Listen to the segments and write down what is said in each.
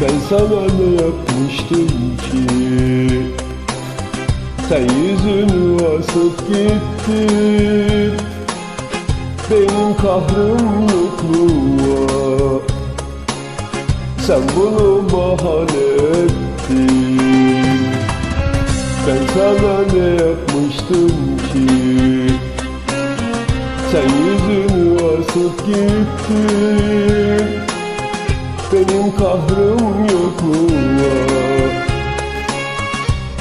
Ben sana ne yapmıştım ki? Sen yüzünü asıp gittin. Benim kahrım yokluğa. Sen bunu bahane ettin. Ben sana ne yapmıştım ki? Sen yüzünü asıp gittin benim kahrım yokluğa.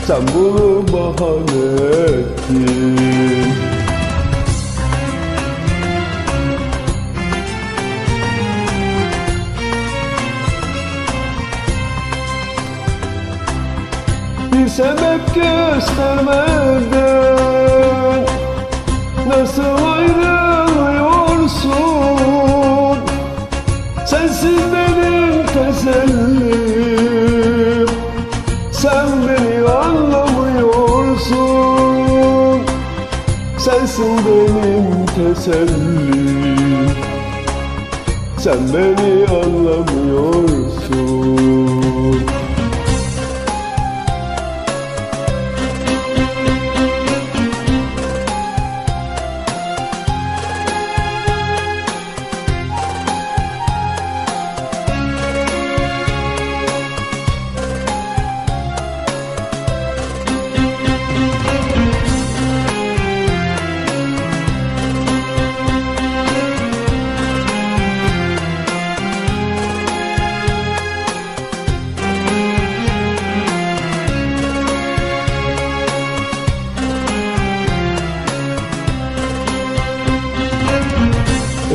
Sen bunu bahane ettin. Bir sebep göstermeden Nasıl benim tesellim Sen beni anlamıyorsun. Sensin benim tesellim. Sen beni anlamıyorsun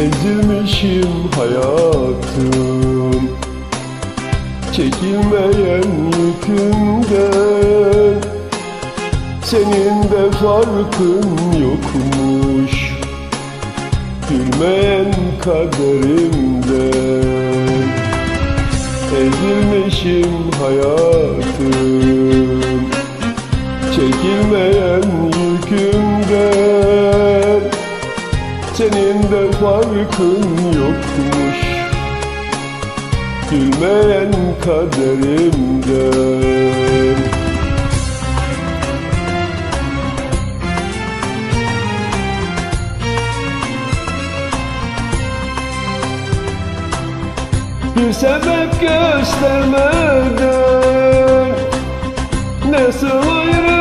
Ezilmişim hayatım. Çekilmeyen yükümden Senin de farkın yokmuş. Gülmeyen kaderimden Ezilmişim hayatım. Çekilmeyen senin farkın yokmuş. Gülmeyen kaderimden Bir sebep göstermeden Nasıl ayrılıyorsun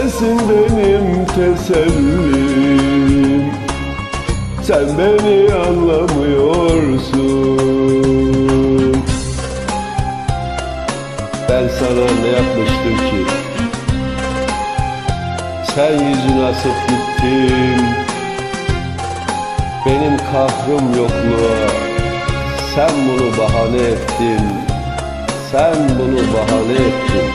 Sensin benim tesellim. Sen beni anlamıyorsun. Ben sana ne yapmıştım ki? Sen yüzünü asıp gittin. Benim kahrım yokluğa Sen bunu bahane ettin. Sen bunu bahane ettin